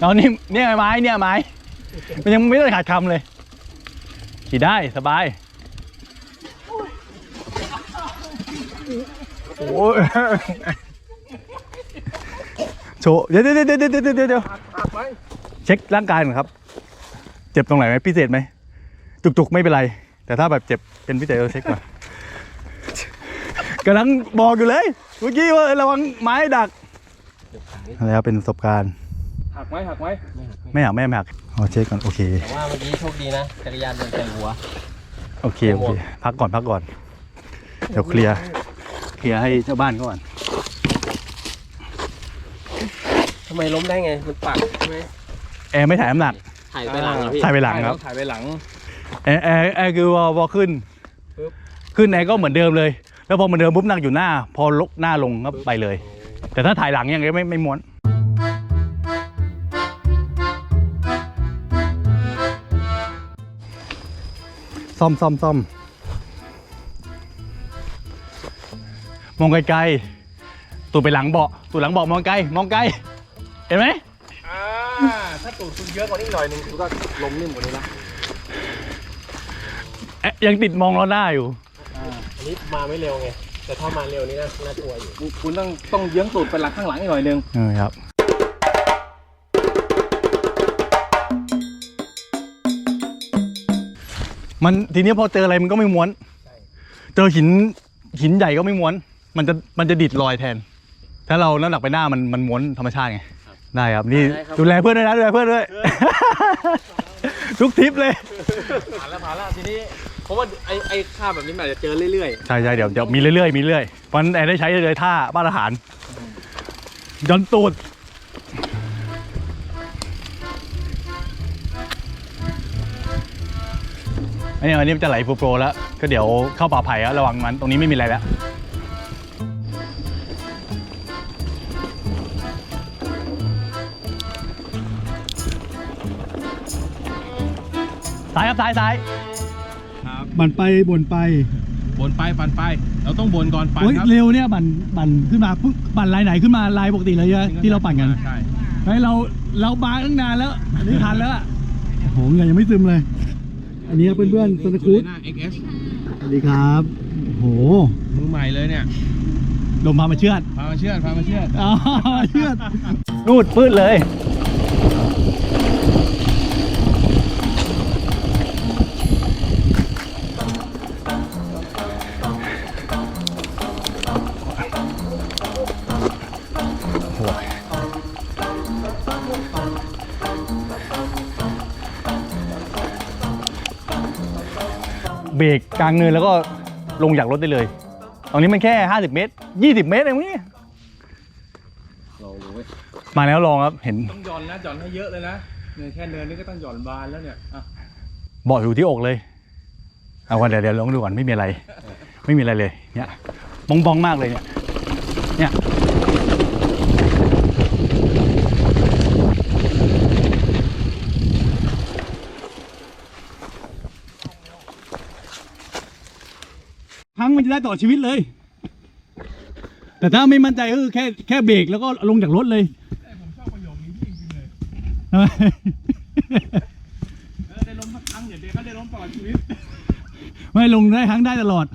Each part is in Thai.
เอานี่เนี่ยไม้เนี่ยไม้ มันยังไม่ได้ขาดคำเลยขี่ได้สบายโอ้ยโชว์เดี๋ยวเดี๋ยวเดี๋ยวเดี๋ยวเดี๋ยวเดี๋ยวเช็คร่างกายหน่อยครับ เจ็บตรงไหนไหมพิเศษไหมจุกๆไม่เป็นไร แต่ถ้าแบบเจ็บเป็นพิเศษเราเช็คก่อนกำลังบอกอยู่เลย เมื่อกี้ว่าระวังไม้ดักอะไรครับเป็นประสบการณ์ หักไหมหักไหมไม่หักไม่หักเอาเช็คก่อนโอเคแต่ว่าเมื่อกี้โชคดีนะจักรยานโดนใจหัวโอเคโอเคพักก่อนพักก่อน เดี๋ยวเคลียร์เคลียร์ให้เจ้าบ้านก่อนทำไมล้มได้ไงมันปักใช่ไหมแอร์ไม่ถ่ายน้ำหนักถ่ายไปหลังเหรอพี่ถ่ายไปหลังครับถ่ายไปหลังแอร์แอร์แอร์คือวอวอขึ้นปึ๊บขึ้นแอร์ก็เหมือนเดิมเลย แล้วพอเหมือนเดิมปุ๊บหนักอยู่หน้า พอลกหน้าลงก็ไปเลย แต่ถ้าถ่ายหลังยังไงไม่ไม่ม้วน ซ่อมซ่อมซ่อมมองไกลๆตูดไปหลังเบาะตูดหลังเบาะมองไกลมองไกล เห็นไหมอ่าถ้าตูดคุณเยอะกว่านี้หน่อยหนึงคุณก็ล้มนิ่มกว่านี้นะเอ๊ะยังติดมองล้อหน้าอยู่ อันนี้มาไม่เร็วไงแต่ถ้ามาเร็วนี่น่าน่ากลัวอยู่ คุณคุณต้องต้องเยื้องตูดไปหลังข้างหลังอีกหน่อยหนึง เออครับ มันทีนี้พอเจออะไรมันก็ไม่ม้วน เจอหินหินใหญ่ก็ไม่ม้วน มันจะมันจะดิดรอยแทน ถ้าเราน้ำหนักไปหน้ามันมันม้วนธรรมชาติไงได้ครับนี่ดูแลเพื่อนด้วยนะดูแลเพื่อนด้วย ทุกทริปเลยผ่านแล้วผ่านแล้วทีนี้เพราะว่าไอ้ไอ้ค่าแบบนี้มันอาจจะเจอเรื่อยใช่ใช่เดี๋ยวเดี๋ยวมีเรื่อยๆมีเรื่อยเพราะฉะนั้นแอนได้ใช้เลยท่ามาตรฐานย้อนตูด อันนี้อันนี้มันจะไหลโปรๆแล้ว ก็เดี๋ยวเข้าป่าไผ่แล้วระวังมันตรงนี้ไม่มีอะไรแล้วซ้ายครับซ้ายซ้ายๆครับบั่นไปบ่นไปบนไปปันไป เราต้องบนก่อนปันโอ้ยครับเร็วเนี่ยบั่นบั่นขึ้นมาปุ๊บบั่นลายไหนขึ้นมาลายปกติเลยใช่ไหมที่เราปั่นกันใช่ เฮ้ยเราเราบางตั้งนานแล้วอันนี้ทันแล้วอะโอ้โหเหงื่อยังไม่ซึมเลย อันนี้เพื่อนๆสนคูดหน้า XS สวัสดีครับโอ้โหมือใหม่เลยเนี่ยลมพามาเชือด พามาเชื่อดพามาเชื่อด อ๋อเชือด นูดปืดเลย เบรกกลางเนินแล้วก็ลงจากรถได้เลยตรงนี้มันแค่ 50 เมตร 20 เมตรเองนี่เรารู้เว้ยมาแล้วลองครับเห็นต้องหย่อนนะหย่อนให้เยอะเลยนะเนี่ยแค่เนินนี่ก็ต้องหย่อนบานแล้วเนี่ยอะเบาะอยู่ที่อกเลย เอาก่อนเดี๋ยวเดี๋ยวลองดูก่อนไม่มีอะไร ไม่มีอะไรเลย เนี่ยบองบองๆมากเลยเนี่ยเนี่ย พังมัน จะได้ต่อชีวิตเลย แต่ถ้าไม่มั่นใจก็คือแค่แค่เบรกแล้วก็ลงจากรถเลยผมชอบประโยคนี้จริงๆเลยทำไมเออได้ล้มสักครั้งเดี๋ยวเดี๋ยวก็ได้ล้มตลอดชีวิตไม่ลงได้ครั้งได้ตลอด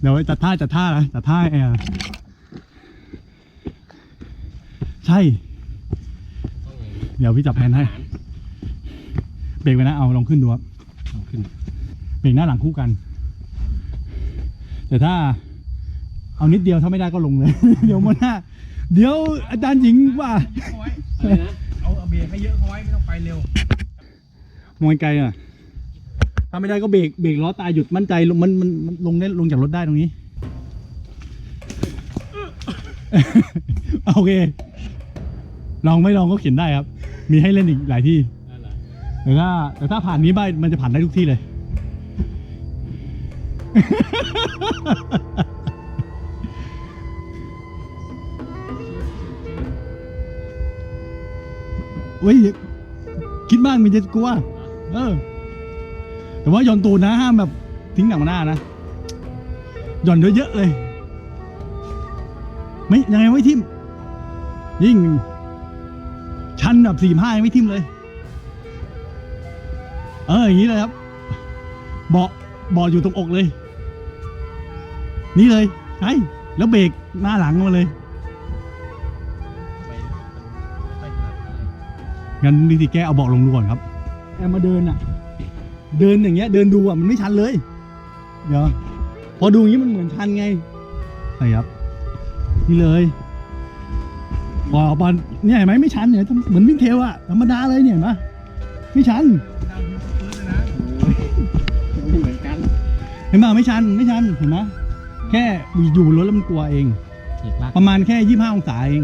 เดี๋ยวจัดท่าจัดท่านะจัดท่าให้แอร์ใช่ เดี๋ยวพี่จับแผนให้ เบรกไปนะ เอาลองขึ้นดูครับขึ้น เบรกหน้าหลังคู่กัน แต่ถ้าเอานิดเดียวถ้าไม่ได้ก็ลงเลย เดี๋ยวมันหน้าเดี๋ยวอาจารย์หญิงว่าเอาไว้เอาเอาเบรกให้เยอะเขาไว้ไม่ต้องไปเร็ว มองไกลอะถ้าไม่ได้ก็เบรกเบรกล้อตายหยุดมั่นใจลงมันมันมันลงได้ลงจากรถได้ตรงนี้ โอเค ลองไม่ลองก็เขียนได้ครับ มีให้เล่นอีกหลายที่ แต่ถ้าแต่ถ้าผ่านนี้ไปมันจะผ่านได้ทุกที่เลย เว้ยคิดบ้างมันจะกลัวเออ แต่ว่าหย่อนตูดนะห้ามแบบทิ้งหนังมาหน้านะหย่อนเยอะๆเลย ไม่ยังไงไม่ทิม ยิ่ง ชันแบบสี่ห้ายังไม่ทิมเลย เอออย่างนี้เลยครับเบาะเบาะอยู่ตรงอกเลย นี่เลยใช่แล้วเบรกหน้าหลังมาเลย ไม่ไม่ค่อยถนัดเท่าไหร่งั้นวิธีแก้เอาเบาะลงดูก่อนครับ แอมมาเดินอะ เดินอย่างเงี้ย เดินดูอะมันไม่ชันเลย เดี๋ยว พอดูอย่างนี้มันเหมือนชันไงใช่ครับ นี่เลยบอปอนเนี่ยเห็นไหมไม่ชันเนี่ยเหมือนวิ่งเทลอะธรรมดาเลยเนี่ยเห็นไหมไม่ชันไม่เหมือนกัน เห็นไหมไม่ชันไม่ชันเห็นไหม แค่อยู่บนรถแล้วมันกลัวเองอีกลากประมาณแค่ยี่ห้าองศาเอง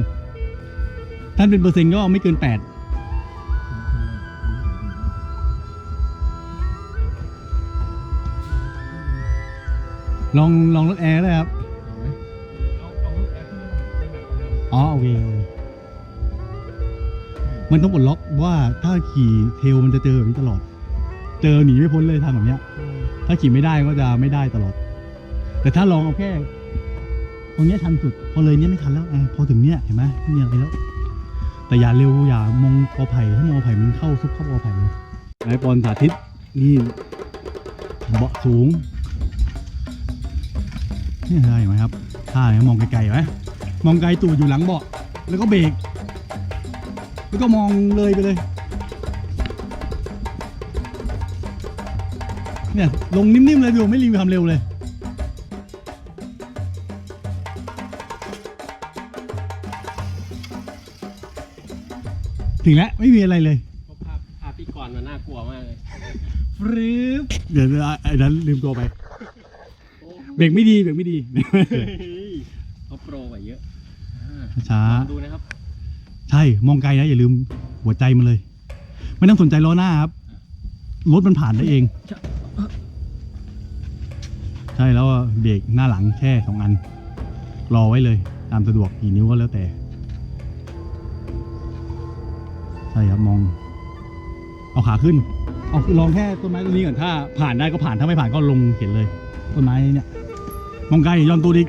ท่านเป็นเปอร์เซ็นต์ก็ไม่เกินแปดลองลองรถแอร์เลยครับอ๋อโอเคโอเคมันต้องปลดล็อกว่าถ้าขี่เทลมันจะเจอแบบนี้ตลอด เจอหนีไม่พ้นเลยทำแบบเนี้ย ถ้าขี่ไม่ได้ก็จะไม่ได้ตลอด แต่ถ้าลองเอาแค่ตรงเนี้ยชันสุด พอเลยเนี้ยไม่ทันแล้วไงพอถึงเนี้ยเห็นไหมไม่มีอะไรแล้ว แต่อย่าเร็วอย่ามองกอไผ่ถ้ามองกอไผ่มันเข้าซุกเข้ากอไผ่เลยไอ้ปอนสาธิตนี่เบาะสูงนี่อะไรเห็นไหมครับท่าเนี่ยมองไกลๆเห็นไหมมองไกลตูดอยู่หลังเบาะแล้วก็เบรกแล้วก็มองเลยไปเลยเนี่ยลงนิ่มๆเลยดูไม่รีวิวความเร็วเลย ถึงแล้วไม่มีอะไรเลยเพราะภาพภาพพี่กรณ์มันน่ากลัวมากเลยฟรึบเดี๋ยวไอ้นั้นลืมตัวไปเบรกไม่ดีเบรกไม่ดีเขาโปรกว่าเยอะช้า ลองดูนะครับใช่มองไกลนะอย่าลืมหัวใจมันเลย ไม่ต้องสนใจล้อหน้าครับรถมันผ่านได้เอง ใช่แล้วเบรกหน้าหลังแค่สองอัน รอไว้เลย ตามสะดวกกี่นิ้วก็แล้วแต่ ใช่ครับมอง เอาขาขึ้น เอาลองแค่ต้นไม้ต้นนี้ก่อนถ้า ผ่านได้ก็ผ่านถ้าไม่ผ่านก็ลงเข็นเลย ต้นไม้เนี่ยมองไกลย้อนตัวดิก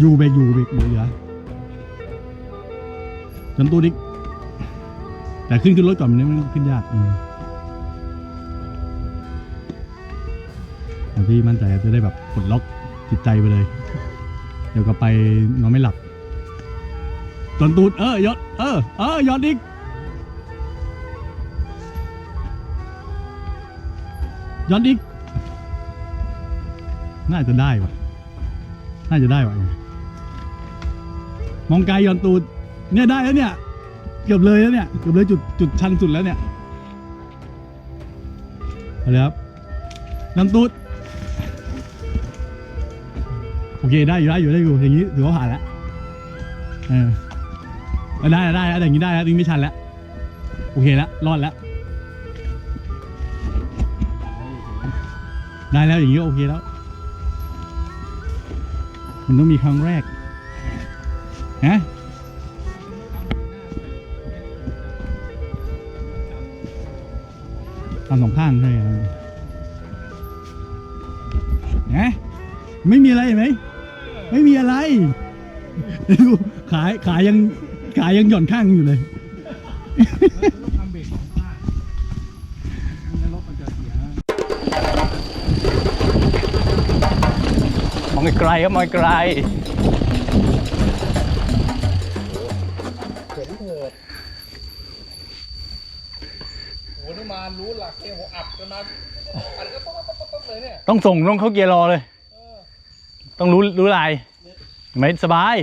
อยู่เบรกอยู่เบรกเหลือย้อนตัวดิกแต่ขึ้นขึ้นรถก่อนมันไม่ขึ้นยากอืมพี่มั่นใจจะได้แบบปลดล็อกจิตใจไปเลย เดี๋ยวก็ไปนอนไม่หลับ จนตูดเออยอดเออเออยอดอีกยอดอีก น่าจะได้วะน่าจะได้วะมองไกลยอนตูดเนี่ยได้แล้วเนี่ย เกือบเลยแล้วเนี่ยเกือบเลยจุดจุดชันสุดแล้วเนี่ยเอาเลยครับยอนตูดโอเคได้อยู่ได้อยู่ได้อยู่อย่างนี้ถือว่าผ่านแล้ว เออเอา ได้แล้วได้แล้วอย่างนี้ได้แล้วอย่งไม่ชันแล้วโอเคแล้วรอดแล้วได้แล้วอย่างนี้โอเคแล้ว มันต้องมีครั้งแรกฮะทำสองข้างใช่ไหมฮะไม่มีอะไรเห็นไหม ไม่มีอะไรดูขายขายยัง ขายังหย่อนข้างอยู่เลยมองไกลๆครับมองไกลโอ้นี่มารู้หลักเกมหัวอับกันมาอัดก็ป๊อกป๊อกป๊อกเลยเนี่ย ต้องส่งต้องเข้าเกียร์รอเลย ต้องรู้รู้ลายไม่สบาย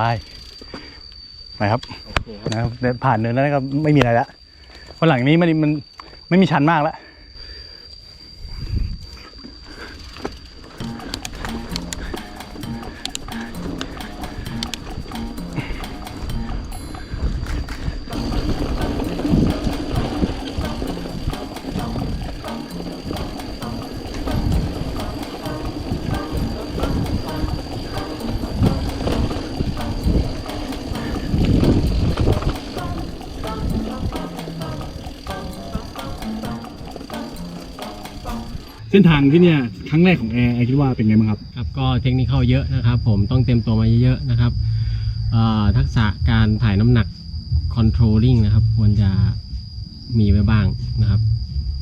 บายไปครับโอเคครับนะครับเดินผ่านเนินแล้วนะครับไม่มีอะไรแล้ววันหลังนี้มันมันไม่มีชันมากแล้ว เส้นทางที่เนี่ยครั้งแรกของแอร์แอร์คิดว่าเป็นไงบ้างครับ ครับก็เทคนิคเข้าเยอะนะครับ ผมต้องเตรียมตัวมาเยอะๆนะครับเอ่อทักษะการถ่ายน้ำหนัก controlling นะครับ ควรจะมีไว้บ้างนะครับ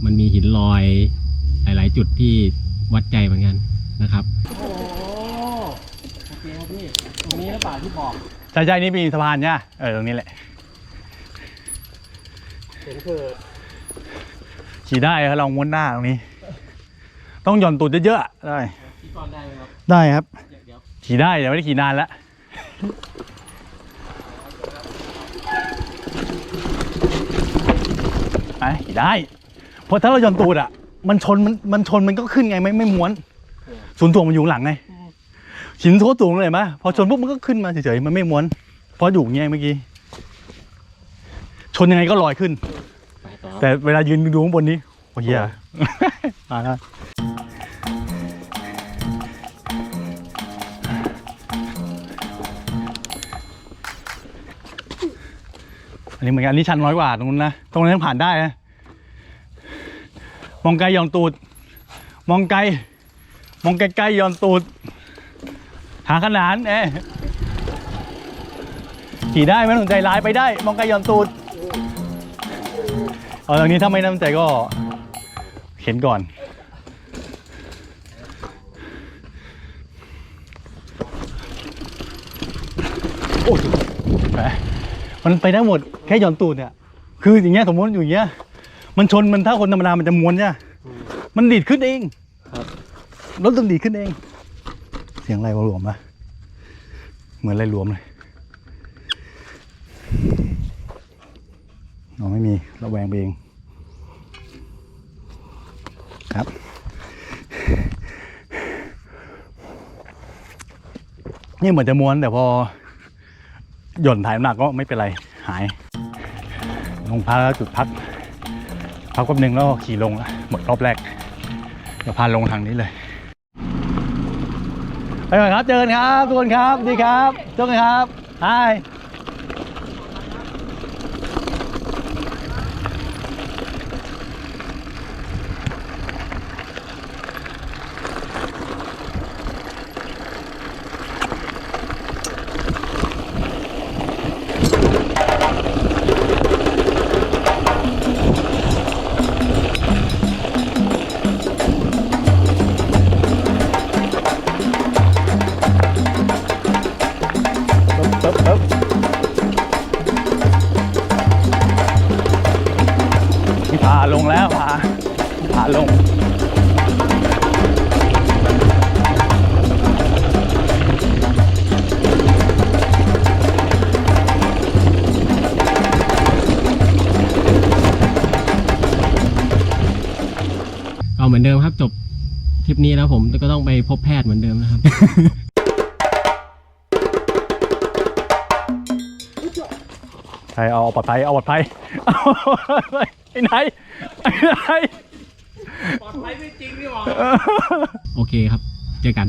มันมีหินลอยหลายๆ จุดที่วัดใจเหมือนกันนะครับโอ้โอเคครับพี่ตรงนี้หรือเปล่าที่บอกใช่ใช่นี่มีสะพานเนี่ยเออตรงนี้แหละเห็นคือขี่ได้ครับลองม้วนหน้าตรงนี้ ต้องหย่อนตูดเยอะๆอะได้พี่กรณ์ได้ไหมครับได้ครับเดี๋ยวเดี๋ยวขี่ได้แต่ไม่ได้ขี่นานแล้วไปขี่ได้เพราะถ้าเราหย่อนตูดอะ มันชนมันมันชนมันก็ขึ้นไงไม่ไม่ม้วนศูนย์ถ่วงมันอยู่ข้างหลังไงหินโคตรสูงเลยเห็นปะพอชนปุ๊บมันก็ขึ้นมาเฉยๆมันไม่ม้วนเพราะอยู่อย่างเงี้ยเมื่อกี้ชนยังไงก็ลอยขึ้นไปต่อแต่เวลายืนดูข้างบนนี้โอ้เหี้ยมาแล้ว อันนี้เหมือนกันนนี้ชันน้อยกว่าตรงนู้นนะ ตรงนั้นยังผ่านได้นะ มองไกลยอนตูด มองไกล มองไกลๆยอนตูด หาขนานเอ๊ขี่ได้ไม่ต้องสนใจร้ายไปได้ มองไกลยอนตูด เอาตรงนี้ถ้าไม่น้ำใจก็เข็นก่อนโอ้ยแห มมันไปได้หมดแค่หย่อนตูดเนี่ย คืออย่างเงี้ยสมมติอยู่อย่างเงี้ย มันชนมันถ้าคนธรรมดามันจะม้วนใช่ปะมันดีดขึ้นเองรถต้องดีดขึ้นเอง เสียงอะไรวะหลวมปะเหมือนอะไรหลวมเลยเราไม่มีระแวงไปเอง ครับ นี่เหมือนจะม้วนแต่พอ หย่อนถ่ายน้ำหนักก็ไม่เป็นไรหาย ลงพักแล้วจุดพัก พักแป๊บนึงแล้วขี่ลงหมดรอบแรกเดี๋ยวพาลงทางนี้เลยไปก่อนครับเจอกันครับทุกคนครับดีครับเจอกันครับฮ ปึ๊บปึ๊บปึ๊บนี่พาลงแล้วพาพาลงก็เหมือนเดิมครับจบทริปนี้แล้วผมก็ต้องไปพบแพทย์เหมือนเดิมนะครับ ใช่เอาปลอดภัยเอาปลอดภัยเอาไอ้ไหนไอ้ไหน ปลอดภัยไม่จริงนี่หว่า โอเคครับ เจอกัน